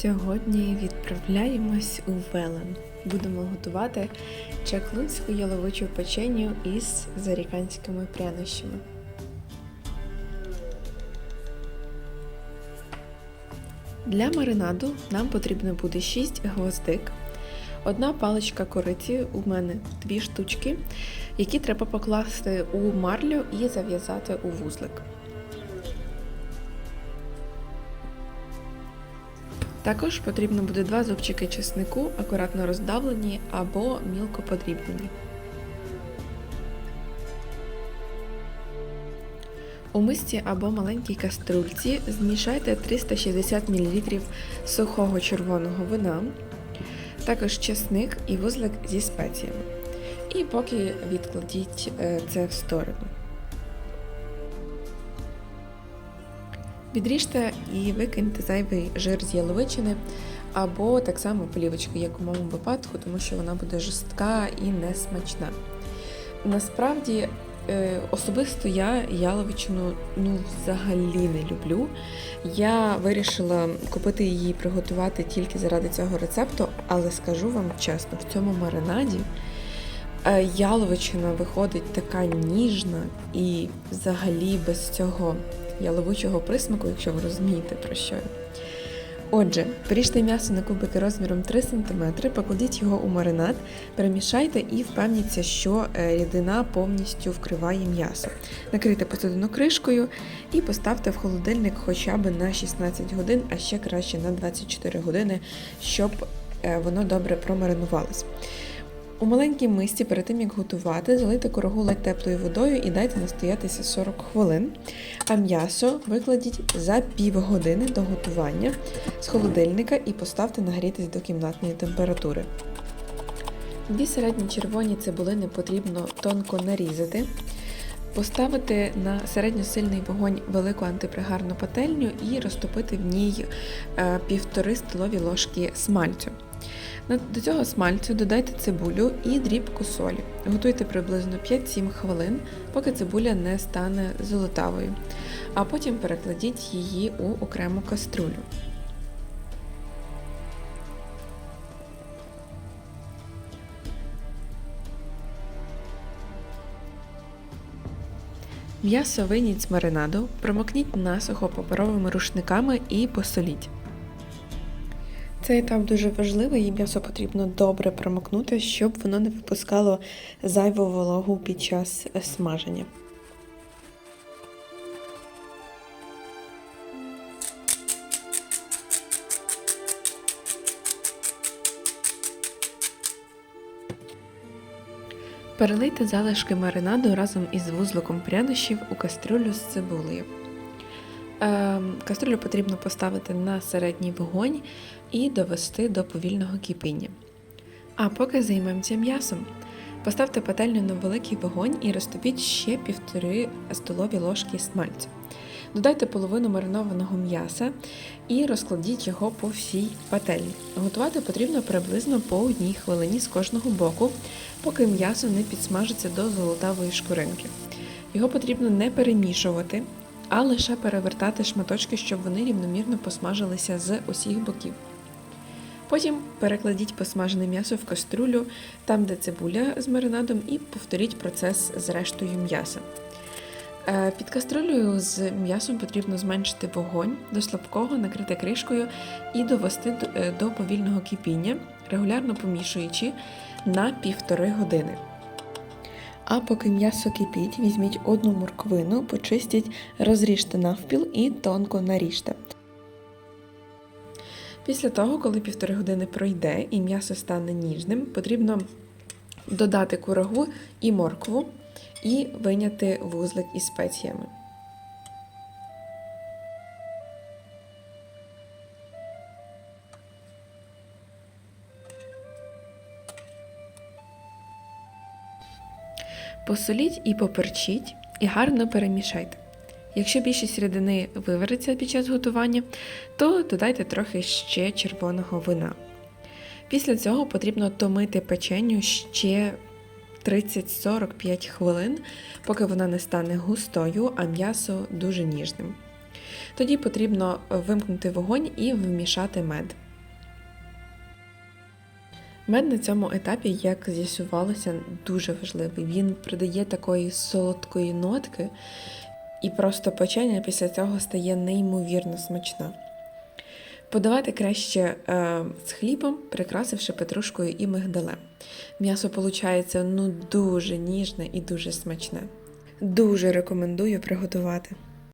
Сьогодні відправляємось у Велен. Будемо готувати чаклунську яловичу печеню із заріканськими прянощами. Для маринаду нам потрібно буде 6 гвоздик, одна паличка кориці, у мене дві штучки, які треба покласти у марлю і зав'язати у вузлик. Також потрібно буде два зубчики чеснику, акуратно роздавлені або мілко подрібнені. У мисці або маленькій каструльці змішайте 360 мл сухого червоного вина, також чесник і вузлик зі спеціями. І поки відкладіть е, це в сторону. Відріжте і викиньте зайвий жир з яловичини, або так само полівочки, як у моєму випадку, тому що вона буде жорстка і несмачна. Насправді, е, особисто я яловичину ну, взагалі не люблю. Я вирішила купити її і приготувати тільки заради цього рецепту, але скажу вам чесно, в цьому маринаді е, яловичина виходить така ніжна і взагалі без цього яловичого присмаку, якщо ви розумієте про що. Отже, поріжте м'ясо на кубики розміром 3 см, покладіть його у маринад, перемішайте і впевніться, що е, рідина повністю вкриває м'ясо. Накрийте посудину кришкою і поставте в холодильник хоча б на 16 годин, а ще краще на 24 години, щоб е, воно добре промаринувалось. У маленькій мисці перед тим як готувати, залийте корогу ледь теплою водою і дайте настоятися 40 хвилин. А м'ясо викладіть за півгодини до готування з холодильника і поставте нагрітись до кімнатної температури. Дві середні червоні цибулини потрібно тонко нарізати. Поставити на середньосильний вогонь велику антипригарну пательню і розтопити в ній е, півтори столові ложки смальцю. До цього смальцю додайте цибулю і дрібку солі. Готуйте приблизно 5-7 хвилин, поки цибуля не стане золотавою, а потім перекладіть її у окрему каструлю. М'ясо вийніть з маринаду, промокніть насухо паперовими рушниками і посоліть. Цей етап дуже важливий, і м'ясо потрібно добре промокнути, щоб воно не випускало зайву вологу під час е, смаження. Перелийте залишки маринаду разом із вузликом прянощів у кастрюлю з цибулею. Ем, Кастрюлю потрібно поставити на середній вогонь і довести до повільного кипіння. А поки займемося м'ясом, поставте пательню на великий вогонь і розтопіть ще півтори столові ложки смальцю. Додайте половину маринованого м'яса і розкладіть його по всій пательні. Готувати потрібно приблизно по одній хвилині з кожного боку, поки м'ясо не підсмажиться до золотавої шкуринки. Його потрібно не перемішувати, а лише перевертати шматочки, щоб вони рівномірно посмажилися з усіх боків. Потім перекладіть посмажене м'ясо в каструлю, там, де цибуля з маринадом, і повторіть процес з рештою м'яса. Е, Під каструлею з м'ясом потрібно зменшити вогонь до слабкого, накрити кришкою і довести е, до повільного кипіння, регулярно помішуючи на півтори години. А поки м'ясо кипіть, візьміть одну морквину, почистіть, розріжте навпіл і тонко наріжте. Після того, коли півтори години пройде і м'ясо стане ніжним, потрібно додати курагу і моркву і виняти вузлик із спеціями. Посоліть і поперчіть і гарно перемішайте. Якщо більшість рідини вивариться під час готування, то додайте трохи ще червоного вина. Після цього потрібно томити печеню ще 30-45 хвилин, поки вона не стане густою, а м'ясо дуже ніжним. Тоді потрібно вимкнути вогонь і вмішати мед. Мед на цьому етапі, як з'ясувалося, дуже важливий. Він придає такої солодкої нотки, і просто печення після цього стає неймовірно смачна. Подавати краще е, з хлібом, прикрасивши петрушкою і мигдалем. М'ясо виходить ну дуже ніжне і дуже смачне. Дуже рекомендую приготувати.